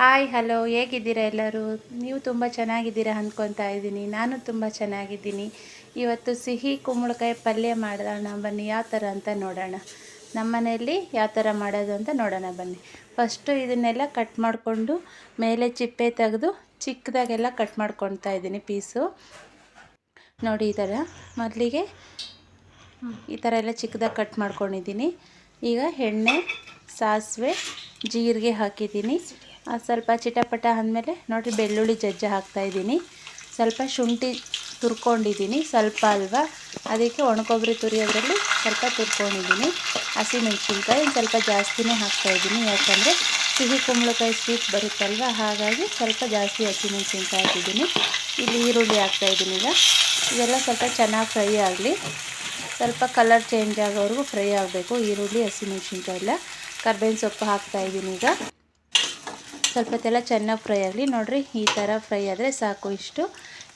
Hi hello ಹೇಗಿದ್ದೀರಾ ಎಲ್ಲರೂ? ನೀವು ತುಂಬ ಚೆನ್ನಾಗಿದ್ದೀರಾ ಅಂದ್ಕೊತಾ ಇದ್ದೀನಿ. ನಾನು ತುಂಬ ಚೆನ್ನಾಗಿದ್ದೀನಿ. ಇವತ್ತು ಸಿಹಿ ಕುಂಬಳಕಾಯಿ ಪಲ್ಯ ಮಾಡೋಣ. ಬನ್ನಿ, ಯಾವ ಥರ ಅಂತ ನೋಡೋಣ. ನಮ್ಮ ಮನೆಯಲ್ಲಿ ಯಾವ ಥರ ಮಾಡೋದು ಅಂತ ನೋಡೋಣ ಬನ್ನಿ. ಫಸ್ಟು ಇದನ್ನೆಲ್ಲ ಕಟ್ ಮಾಡಿಕೊಂಡು ಮೇಲೆ ಚಿಪ್ಪೆ ತೆಗೆದು ಚಿಕ್ಕದಾಗೆಲ್ಲ ಕಟ್ ಮಾಡ್ಕೊತಾ ಇದ್ದೀನಿ ಪೀಸು. ನೋಡಿ, ಈ ಥರ. ಮೊದಲಿಗೆ ಈ ಥರ ಎಲ್ಲ ಚಿಕ್ಕದಾಗಿ ಕಟ್ ಮಾಡ್ಕೊಂಡಿದ್ದೀನಿ. ಈಗ ಎಣ್ಣೆ, ಸಾಸಿವೆ, ಜೀರಿಗೆ ಹಾಕಿದ್ದೀನಿ. ಸ್ವಲ್ಪ ಚಿಟಪಟ ಅಂದಮೇಲೆ ನೋಡಿರಿ ಬೆಳ್ಳುಳ್ಳಿ ಜಜ್ಜ ಹಾಕ್ತಾಯಿದ್ದೀನಿ ಸ್ವಲ್ಪ ಶುಂಠಿ ತುರ್ಕೊಂಡಿದ್ದೀನಿ, ಸ್ವಲ್ಪ ಅಲ್ವಾ? ಅದಕ್ಕೆ ಒಣಕೊಬ್ಬರಿ ತುರಿಯೋದ್ರಲ್ಲಿ ಸ್ವಲ್ಪ ತುರ್ಕೊಂಡಿದ್ದೀನಿ. ಹಸಿಮೆಣ್ಸಿನ್ಕಾಯಿ ಸ್ವಲ್ಪ ಜಾಸ್ತಿನೇ ಹಾಕ್ತಾಯಿದ್ದೀನಿ ಯಾಕಂದರೆ ಸಿಹಿ ಕುಂಬಳಕಾಯಿ ಸ್ವೀಟ್ ಬರುತ್ತಲ್ವ? ಹಾಗಾಗಿ ಸ್ವಲ್ಪ ಜಾಸ್ತಿ ಹಸಿಮೆಣ್ಸಿನ್ಕಾಯಿ ಹಾಕಿದ್ದೀನಿ. ಇಲ್ಲಿ ಈರುಳ್ಳಿ ಹಾಕ್ತಾಯಿದ್ದೀನಿ ಈಗ. ಇದೆಲ್ಲ ಸ್ವಲ್ಪ ಚೆನ್ನಾಗಿ ಫ್ರೈ ಆಗಲಿ. ಸ್ವಲ್ಪ ಕಲರ್ ಚೇಂಜ್ ಆಗೋವರೆಗೂ ಫ್ರೈ ಆಗಬೇಕು. ಈರುಳ್ಳಿ ಹಸಿಮೆಣ್ಸಿನ್ಕಾಯಿ ಎಲ್ಲ. ಕರ್ಬೇವಿನ ಸೊಪ್ಪು ಹಾಕ್ತಾಯಿದ್ದೀನಿ ಈಗ. ಸ್ವಲ್ಪ ಹೊತ್ತೆಲ್ಲ ಚೆನ್ನಾಗಿ ಫ್ರೈ ಆಗಲಿ. ನೋಡಿರಿ, ಈ ಥರ ಫ್ರೈ ಆದರೆ ಸಾಕು ಇಷ್ಟು.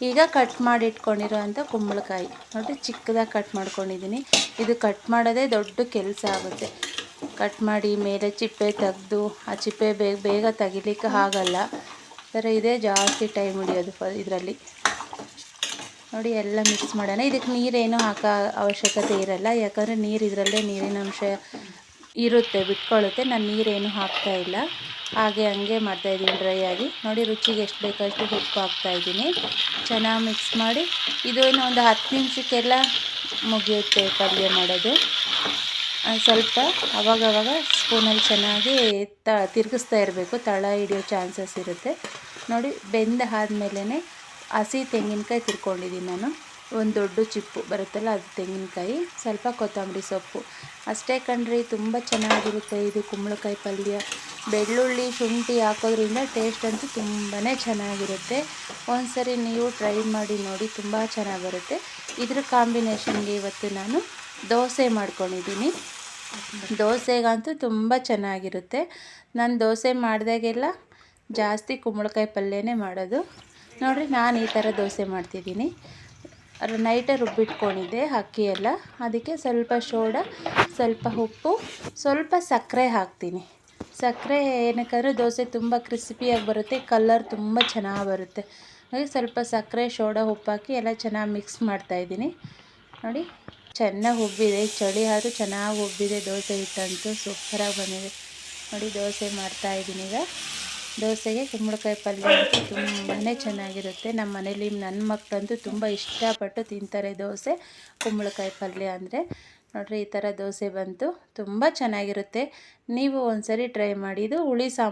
ಈಗ ಕಟ್ ಮಾಡಿ ಇಟ್ಕೊಂಡಿರೋ ಅಂಥ ಕುಂಬಳಕಾಯಿ. ನೋಡಿರಿ, ಚಿಕ್ಕದಾಗಿ ಕಟ್ ಮಾಡ್ಕೊಂಡಿದ್ದೀನಿ ಇದು ಕಟ್ ಮಾಡೋದೇ ದೊಡ್ಡ ಕೆಲಸ ಆಗುತ್ತೆ. ಕಟ್ ಮಾಡಿ ಮೇಲೆ ಚಿಪ್ಪೆ ತೆಗೆದು, ಆ ಚಿಪ್ಪೆ ಬೇಗ ಬೇಗ ತೆಗಿಲಿಕ್ಕೆ ಆಗಲ್ಲ. ಥರ ಇದೇ ಜಾಸ್ತಿ ಟೈಮ್ ಹಿಡಿಯೋದು ಇದರಲ್ಲಿ. ನೋಡಿ, ಎಲ್ಲ ಮಿಕ್ಸ್ ಮಾಡೋಣ. ಇದಕ್ಕೆ ನೀರೇನು ಹಾಕೋ ಅವಶ್ಯಕತೆ ಇರಲ್ಲ. ಯಾಕಂದರೆ ನೀರು ಇದರಲ್ಲೇ ನೀರಿನ ಅಂಶ ಇರುತ್ತೆ ಬಿಟ್ಕೊಳ್ಳುತ್ತೆ ನಾನು ನೀರೇನು ಹಾಕ್ತಾ ಇಲ್ಲ. ಹಾಗೆ ಹಂಗೆ ಮಾಡ್ತಾಯಿದ್ದೀನಿ ಡ್ರೈ ಆಗಿ. ನೋಡಿ ರುಚಿಗೆ ಎಷ್ಟು ಬೇಕಷ್ಟು ಉಪ್ಪು ಹಾಕ್ತಾಯಿದ್ದೀನಿ ಚೆನ್ನಾಗಿ ಮಿಕ್ಸ್ ಮಾಡಿ. ಇದು ಇನ್ನು ಒಂದು ಹತ್ತು ನಿಮಿಷಕ್ಕೆಲ್ಲ ಮುಗಿಯುತ್ತೆ ಪಲ್ಯ ಮಾಡೋದು. ಸ್ವಲ್ಪ ಅವಾಗವಾಗ ಸ್ಪೂನಲ್ಲಿ ಚೆನ್ನಾಗಿ ತ, ತಿರುಗಿಸ್ತಾ ಇರಬೇಕು. ತಳ ಹಿಡಿಯೋ ಚಾನ್ಸಸ್ ಇರುತ್ತೆ. ನೋಡಿ ಬೆಂದ ಆದಮೇಲೆ ಹಸಿ ತೆಂಗಿನಕಾಯಿ ತಿರ್ಕೊಂಡಿದ್ದೀನಿ ನಾನು. ಒಂದು ದೊಡ್ಡ ಚಿಪ್ಪು ಬರುತ್ತಲ್ಲ ಅದು ತೆಂಗಿನಕಾಯಿ. ಸ್ವಲ್ಪ ಕೊತ್ತಂಬರಿ ಸೊಪ್ಪು. ಅಷ್ಟೇ ಕಣ್ರಿ, ತುಂಬ ಚೆನ್ನಾಗಿರುತ್ತೆ ಇದು ಕುಂಬಳಕಾಯಿ ಪಲ್ಯ. ಬೆಳ್ಳುಳ್ಳಿ, ಶುಂಠಿ ಹಾಕೋದ್ರಿಂದ ಟೇಸ್ಟ್ ಅಂತೂ ತುಂಬಾ ಚೆನ್ನಾಗಿರುತ್ತೆ. ಒಂದ್ಸರಿ ನೀವು ಟ್ರೈ ಮಾಡಿ ನೋಡಿ ತುಂಬ ಚೆನ್ನಾಗಿ ಬರುತ್ತೆ ಇದ್ರ ಕಾಂಬಿನೇಷನ್ಗೆ ಇವತ್ತು ನಾನು ದೋಸೆ ಮಾಡ್ಕೊಂಡಿದ್ದೀನಿ. ದೋಸೆಗಂತೂ ತುಂಬ ಚೆನ್ನಾಗಿರುತ್ತೆ. ನಾನು ದೋಸೆ ಮಾಡಿದಾಗೆಲ್ಲ ಜಾಸ್ತಿ ಕುಂಬಳಕಾಯಿ ಪಲ್ಯನೇ ಮಾಡೋದು. ನೋಡಿರಿ, ನಾನು ಈ ಥರ ದೋಸೆ ಮಾಡ್ತಿದ್ದೀನಿ. ನೈಟೇ ರುಬ್ಬಿಟ್ಕೊಂಡಿದ್ದೆ, ಅಕ್ಕಿ ಎಲ್ಲ. ಅದಕ್ಕೆ ಸ್ವಲ್ಪ ಶೋಡ ಸ್ವಲ್ಪ ಉಪ್ಪು, ಸ್ವಲ್ಪ ಸಕ್ಕರೆ ಹಾಕ್ತೀನಿ. ಸಕ್ಕರೆ ಏನಕ್ಕಂದರೆ ದೋಸೆ ತುಂಬ ಕ್ರಿಸ್ಪಿಯಾಗಿ ಬರುತ್ತೆ ಕಲ್ಲರ್ ತುಂಬ ಚೆನ್ನಾಗಿ ಬರುತ್ತೆ. ಹಾಗೆ ಸ್ವಲ್ಪ ಸಕ್ಕರೆ, ಸೋಡಾ ಉಪ್ಪು ಹಾಕಿ ಎಲ್ಲ ಚೆನ್ನಾಗಿ ಮಿಕ್ಸ್ ಮಾಡ್ತಾಯಿದ್ದೀನಿ ನೋಡಿ, ಚೆನ್ನಾಗಿ ಉಬ್ಬಿದೆ ಚಳಿ ಆದರೂ ಚೆನ್ನಾಗಿ ಉಬ್ಬಿದೆ ದೋಸೆ ಹಿಟ್ಟಂತೂ ಸೂಪರಾಗಿ ಬಂದಿದೆ. ನೋಡಿ, ದೋಸೆ ಮಾಡ್ತಾಯಿದ್ದೀನಿ ಈಗ. ದೋಸೆಗೆ ಕುಂಬಳಕಾಯಿ ಪಲ್ಯ ಅಂತೂ ತುಂಬಾ ಚೆನ್ನಾಗಿರುತ್ತೆ. ನಮ್ಮ ಮನೇಲಿ, ನನ್ನ ಮಕ್ಕಳಂತೂ ತುಂಬ ಇಷ್ಟಪಟ್ಟು ತಿಂತಾರೆ ದೋಸೆ, ಕುಂಬಳಕಾಯಿ ಪಲ್ಯ ಅಂದರೆ. ನೋಡಿರಿ ಈ ಥರ ದೋಸೆ ಬಂತು. ತುಂಬ ಚೆನ್ನಾಗಿರುತ್ತೆ. ನೀವು ಒಂದ್ಸರಿ ಟ್ರೈ ಮಾಡಿ ಇದು ಹುಳಿ ಸಾಂಬಾರು.